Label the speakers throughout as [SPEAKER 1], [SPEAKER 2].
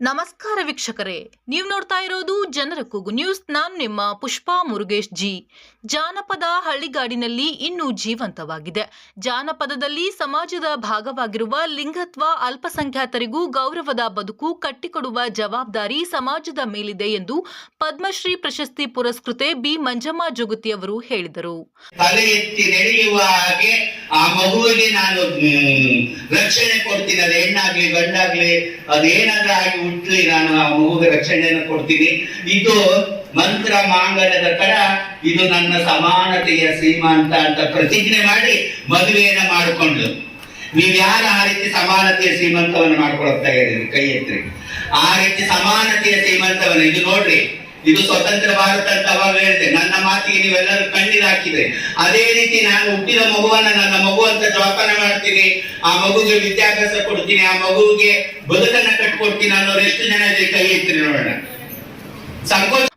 [SPEAKER 1] ನಮಸ್ಕಾರ ವೀಕ್ಷಕರೇ, ನೀವು ನೋಡ್ತಾ ಇರೋದು ಜನರ ಕೂಗು ನ್ಯೂಸ್. ನಾನು ನಿಮ್ಮ ಪುಷ್ಪಾ ಮುರುಗೇಶ್ ಜಿ. ಜಾನಪದ ಹಳ್ಳಿಗಾಡಿನಲ್ಲಿ ಇನ್ನೂ ಜೀವಂತವಾಗಿದೆ. ಜಾನಪದದಲ್ಲಿ ಸಮಾಜದ ಭಾಗವಾಗಿರುವ ಲಿಂಗತ್ವ ಅಲ್ಪಸಂಖ್ಯಾತರಿಗೂ ಗೌರವದ ಬದುಕು ಕಟ್ಟಿಕೊಡುವ ಜವಾಬ್ದಾರಿ ಸಮಾಜದ ಮೇಲಿದೆ ಎಂದು ಪದ್ಮಶ್ರೀ ಪ್ರಶಸ್ತಿ ಪುರಸ್ಕೃತೆ ಬಿ. ಮಂಜಮ್ಮ ಜೋಗತಿಯವರು ಹೇಳಿದರು.
[SPEAKER 2] ಆ ಮಗುವಿಗೆ ನಾನು ರಕ್ಷಣೆ ಕೊಡ್ತೀನಿ, ಅದು ಹೆಣ್ಣಾಗ್ಲಿ, ಗಂಡಾಗ್ಲಿ, ಅದೇನಾದ್ರೂ ಆಗಿ ಹುಟ್ಲಿ, ನಾನು ಆ ಮಗುಗೆ ರಕ್ಷಣೆಯನ್ನು ಕೊಡ್ತೀನಿ. ಇದು ಮಂತ್ರ ಮಾಂಗಲ್ಯದ ಕಡ, ಇದು ನನ್ನ ಸಮಾನತೆಯ ಸೀಮಾಂತ ಅಂತ ಪ್ರತಿಜ್ಞೆ ಮಾಡಿ ಮದುವೆಯನ್ನ ಮಾಡಿಕೊಂಡು ನೀವ್ ಯಾರು ಆ ರೀತಿ ಸಮಾನತೆಯ ಸೀಮಂತವನ್ನು ಮಾಡ್ಕೊಳ್ತಾ ಇದ್ದೀರಿ ಕೈ ಎತ್ತಿ? ಆ ರೀತಿ ಸಮಾನತೆಯ ಸೀಮಂತವನ್ನು, ಇದು ನೋಡ್ರಿ, ಇದು ಸ್ವತಂತ್ರ ಭಾರತ ಅಂತ ನನ್ನ ನೀವೆಲ್ಲರೂ ಕಣ್ಣೀರು ಹಾಕಿದ್ರೆ. ಅದೇ ರೀತಿ ನಾನು ಹುಟ್ಟಿದ ಮಗುವನ್ನ ನನ್ನ ಮಗು ಅಂತ ಜೋಪಾನ ಮಾಡ್ತೀನಿ. ಆ ಮಗುಗೆ ವಿದ್ಯಾಭ್ಯಾಸ ಕೊಡ್ತೀನಿ. ಆ ಮಗುವಿಗೆ ಬದುಕನ್ನ ಕಟ್ಕೊಡ್ತೀನಿ ಅನ್ನೋರು ಎಷ್ಟು ಜನ ಕೈ ಎತ್ತಿರಿ ನೋಡೋಣ. ಸಂಕೋಚ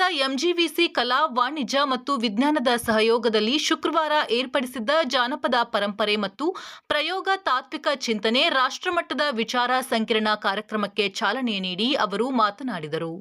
[SPEAKER 1] ಪಟ್ಟಣದ ಎಂಜಿವಿಸಿ ಕಲಾ, ವಾಣಿಜ್ಯ ಮತ್ತು ವಿಜ್ಞಾನದ ಸಹಯೋಗದಲ್ಲಿ ಶುಕ್ರವಾರ ಏರ್ಪಡಿಸಿದ್ದ ಜಾನಪದ ಪರಂಪರೆ ಮತ್ತು ಪ್ರಯೋಗ ತಾತ್ವಿಕ ಚಿಂತನೆ ರಾಷ್ಟ್ರಮಟ್ಟದ ವಿಚಾರ ಸಂಕಿರಣ ಕಾರ್ಯಕ್ರಮಕ್ಕೆ ಚಾಲನೆ ನೀಡಿ ಅವರು ಮಾತನಾಡಿದರು.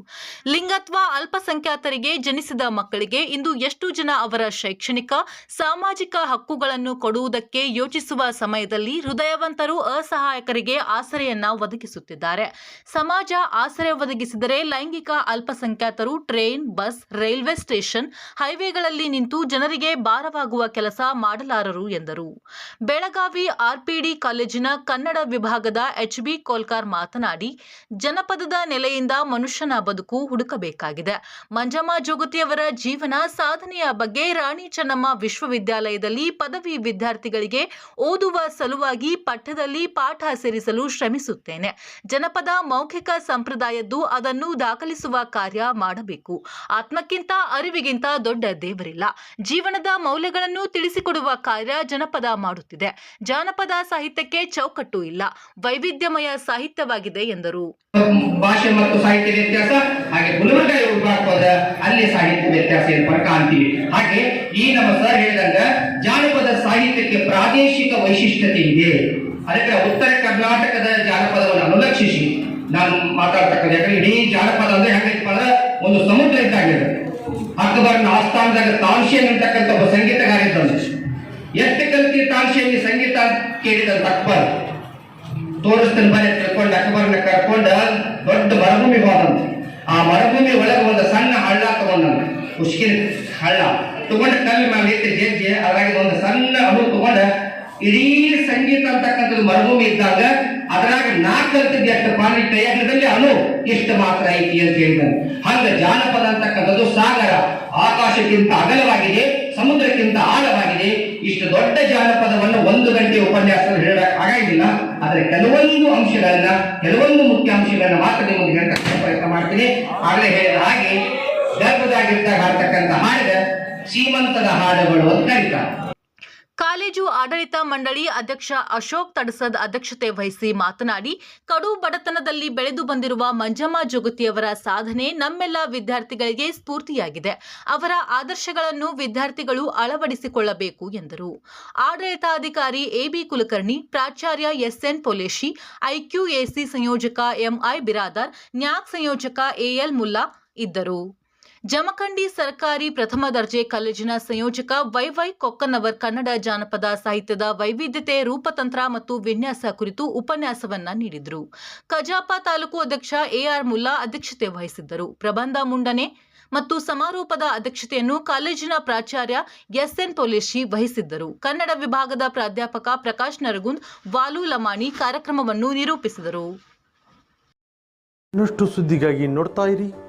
[SPEAKER 1] ಲಿಂಗತ್ವ ಅಲ್ಪಸಂಖ್ಯಾತರಿಗೆ ಜನಿಸಿದ ಮಕ್ಕಳಿಗೆ ಇಂದು ಎಷ್ಟು ಜನ ಅವರ ಶೈಕ್ಷಣಿಕ, ಸಾಮಾಜಿಕ ಹಕ್ಕುಗಳನ್ನು ಕೊಡುವುದಕ್ಕೆ ಯೋಚಿಸುವ ಸಮಯದಲ್ಲಿ ಹೃದಯವಂತರು ಅಸಹಾಯಕರಿಗೆ ಆಸರೆಯನ್ನ ಒದಗಿಸುತ್ತಿದ್ದಾರೆ. ಸಮಾಜ ಆಸರೆ ಒದಗಿಸಿದರೆ ಲೈಂಗಿಕ ಅಲ್ಪಸಂಖ್ಯಾತರು ಟ್ರೈನ್ ಬಸ್, ರೈಲ್ವೆ ಸ್ಟೇಷನ್, ಹೈವೇಗಳಲ್ಲಿ ನಿಂತು ಜನರಿಗೆ ಭಾರವಾಗುವ ಕೆಲಸ ಮಾಡಲಾರರು ಎಂದರು. ಬೆಳಗಾವಿ ಆರ್ಪಿಡಿ ಕಾಲೇಜಿನ ಕನ್ನಡ ವಿಭಾಗದ ಎಚ್ಬಿ ಕೋಲ್ಕಾರ್ ಮಾತನಾಡಿ, ಜನಪದದ ನೆಲೆಯಿಂದ ಮನುಷ್ಯನ ಬದುಕು ಹುಡುಕಬೇಕಾಗಿದೆ. ಮಂಜಮ್ಮ ಜೋಗತಿಯವರ ಜೀವನ ಸಾಧನೆಯ ಬಗ್ಗೆ ರಾಣಿ ಚೆನ್ನಮ್ಮ ವಿಶ್ವವಿದ್ಯಾಲಯದಲ್ಲಿ ಪದವಿ ವಿದ್ಯಾರ್ಥಿಗಳಿಗೆ ಓದುವ ಸಲುವಾಗಿ ಪಠ್ಯದಲ್ಲಿ ಪಾಠ ಸೇರಿಸಲು ಶ್ರಮಿಸುತ್ತೇನೆ. ಜನಪದ ಮೌಖಿಕ ಸಂಪ್ರದಾಯದ್ದು ಅದನ್ನು ದಾಖಲಿಸುವ ಕಾರ್ಯ ಮಾಡಬೇಕು. ಆತ್ಮಕ್ಕಿಂತ ಅರಿವಿಗಿಂತ ದೊಡ್ಡ ದೇವರಿಲ್ಲ. ಜೀವನದ ಮೌಲ್ಯಗಳನ್ನು ತಿಳಿಸಿಕೊಡುವ ಕಾರ್ಯ ಜನಪದ ಮಾಡುತ್ತಿದೆ. ಜಾನಪದ ಸಾಹಿತ್ಯಕ್ಕೆ ಚೌಕಟ್ಟು ಇಲ್ಲ. ವೈವಿಧ್ಯಮಯ ಸಾಹಿತ್ಯವಾಗಿದೆ ಎಂದರು.
[SPEAKER 3] ಭಾಷೆ ಮತ್ತು ಸಾಹಿತ್ಯ ವ್ಯತ್ಯಾಸ, ಹಾಗೆ ಗುಲ್ಬರ್ಗ ಅಲ್ಲಿ ಸಾಹಿತ್ಯ ವ್ಯತ್ಯಾಸ ಏರ್ಪಡ ಕಾಣ್ತೀವಿ. ಹಾಗೆ ಈ ನಮ್ಮ ಸರ್ ಹೇಳಿದಂಗ ಜಾನಪದ ಸಾಹಿತ್ಯಕ್ಕೆ ಪ್ರಾದೇಶಿಕ ವೈಶಿಷ್ಟ್ಯತೆ ಇದೆ. ಅದಕ್ಕೆ ಉತ್ತರ ಕರ್ನಾಟಕದ ಜಾನಪದವನ್ನು ಅನುಲಕ್ಷಿಸಿ. ನಾನು ಮಾತಾಡ್ತಕ್ಕಂಥ ಯಾಕಂದ್ರೆ ಇಡೀ ಜಾನಪದ ಅಂದ್ರೆ ಹೆಂಗೈತಪ್ಪ ಅಂದ್ರೆ ಒಂದು ಸಮುದ್ರ ಇದ್ದಾಗಿದೆ. ಅಕ್ಬರ್ನ ಆಸ್ಥಾನದಾಗ ತಾನ್ಶೇನ್ ಅಂತಕ್ಕಂಥ ಒಬ್ಬ ಸಂಗೀತಗಾರ ಇದ್ದವನು. ಎಷ್ಟು ಕಲ್ತಿ ತಾನ್ಶೇನ್ ಸಂಗೀತ ಕೇಳಿದಂತ ಅಕ್ಬರ್. ತೋರಿಸ್ತಾನೆ ಬರೀ ಕರ್ಕೊಂಡು ಅಕ್ಬರ್ನ ಕರ್ಕೊಂಡು ದೊಡ್ಡ ಮರಭೂಮಿ ಹೋದಂತೆ. ಆ ಮರುಭೂಮಿ ಒಳಗೆ ಒಂದು ಸಣ್ಣ ಹಳ್ಳ ತಗೊಂಡಂತೆ ಉಷ್ಕಿನ ಹಳ್ಳ. ತಗೊಂಡ ಕಲ್ಲು ಮೇಲೆ ಎತ್ತಿ ಅದ್ರಾಗ ಒಂದು ಸಣ್ಣ ಅಣು ತಗೊಂಡ ಇಡೀ ಸಂಗೀತ ಅಂತಕ್ಕಂಥದ್ದು ಮರುಭೂಮಿ ಇದ್ದಾಗ ಅದ್ರಾಗ ನಾ ಕಲ್ತಿದ್ದ ಎಷ್ಟು ಪಾನಿ ಕೈಯಾಗದಲ್ಲಿ ಅನು ಇಷ್ಟು ಮಾತ್ರ ಐತಿ ಅಂತ ಹೇಳ್ತಾರೆ ಹಂಗ ಜಾನಪದ ಅಂತಕ್ಕಂಥದ್ದು ಸಾಗರ. ಆಕಾಶಕ್ಕಿಂತ ಅಗಲವಾಗಿದೆ, ಸಮುದ್ರಕ್ಕಿಂತ ಆಳವಾಗಿದೆ. ಇಷ್ಟು ದೊಡ್ಡ ಜಾನಪದವನ್ನು ಒಂದು ಗಂಟೆ ಉಪನ್ಯಾಸದಲ್ಲಿ ಹೇಳಕ್ ಆಗಿಲ್ಲ ಆದರೆ ಕೆಲವೊಂದು ಅಂಶಗಳನ್ನ, ಕೆಲವೊಂದು ಮುಖ್ಯ ಅಂಶಗಳನ್ನ ಮಾತ್ರ ನಿಮಗೆ ಹೇಳತಕ್ಕ ಪ್ರಯತ್ನ ಮಾಡ್ತೀನಿ. ಆಗಲೇ ಹೇಳಿದ ಹಾಗೆ, ಗರ್ಭದಾಗಿದ್ದಾಗ ಹಾಡಿದ, ಸೀಮಂತದ ಹಾಡುಗಳು ಅಂತ ಕರೀತಾರೆ
[SPEAKER 1] ಕಾಲೇಜು ಆಡಳಿತ ಮಂಡಳಿ ಅಧ್ಯಕ್ಷ ಅಶೋಕ್ ತಡಸದ್ ಅಧ್ಯಕ್ಷತೆ ವಹಿಸಿ ಮಾತನಾಡಿ, ಕಡು ಬಡತನದಲ್ಲಿ ಬೆಳೆದು ಬಂದಿರುವ ಮಂಜಮ್ಮ ಜೋಗತಿಯವರ ಸಾಧನೆ ನಮ್ಮೆಲ್ಲ ವಿದ್ಯಾರ್ಥಿಗಳಿಗೆ ಸ್ಫೂರ್ತಿಯಾಗಿದೆ. ಅವರ ಆದರ್ಶಗಳನ್ನು ವಿದ್ಯಾರ್ಥಿಗಳು ಅಳವಡಿಸಿಕೊಳ್ಳಬೇಕು ಎಂದರು. ಆಡಳಿತಾಧಿಕಾರಿ ಎಬಿ ಕುಲಕರ್ಣಿ, ಪ್ರಾಚಾರ್ಯ ಎಸ್ಎನ್ ಪೊಲೇಶಿ ಐಕ್ಯೂಎಸಿ ಸಂಯೋಜಕ ಎಂಐ ಬಿರಾದಾರ್, ನ್ಯಾಕ್ ಸಂಯೋಜಕ ಎಎಲ್ ಮುಲ್ಲಾ ಇದ್ದರು. ಜಮಖಂಡಿ ಸರ್ಕಾರಿ ಪ್ರಥಮ ದರ್ಜೆ ಕಾಲೇಜಿನ ಸಂಯೋಜಕ ವೈವೈ ಕೊಕ್ಕನವರ್ ಕನ್ನಡ ಜಾನಪದ ಸಾಹಿತ್ಯದ ವೈವಿಧ್ಯತೆ, ರೂಪತಂತ್ರ ಮತ್ತು ವಿನ್ಯಾಸ ಕುರಿತು ಉಪನ್ಯಾಸವನ್ನ ನೀಡಿದರು. ಕಜಾಪ ತಾಲೂಕು ಅಧ್ಯಕ್ಷ ಎಆರ್ ಮುಲ್ಲಾ ಅಧ್ಯಕ್ಷತೆ ವಹಿಸಿದ್ದರು. ಪ್ರಬಂಧ ಮುಂಡನೆ ಮತ್ತು ಸಮಾರೋಪದ ಅಧ್ಯಕ್ಷತೆಯನ್ನು ಕಾಲೇಜಿನ ಪ್ರಾಚಾರ್ಯ ಎಸ್ಎನ್ ಪೊಲೇಶಿ ವಹಿಸಿದ್ದರು. ಕನ್ನಡ ವಿಭಾಗದ ಪ್ರಾಧ್ಯಾಪಕ ಪ್ರಕಾಶ್ ನರಗುಂದ್, ವಾಲು ಲಮಾಣಿ ಕಾರ್ಯಕ್ರಮವನ್ನು ನಿರೂಪಿಸಿದರು.
[SPEAKER 4] ಸುದ್ದಿಗಾಗಿ ನೋಡ್ತಾ ಇರಿ.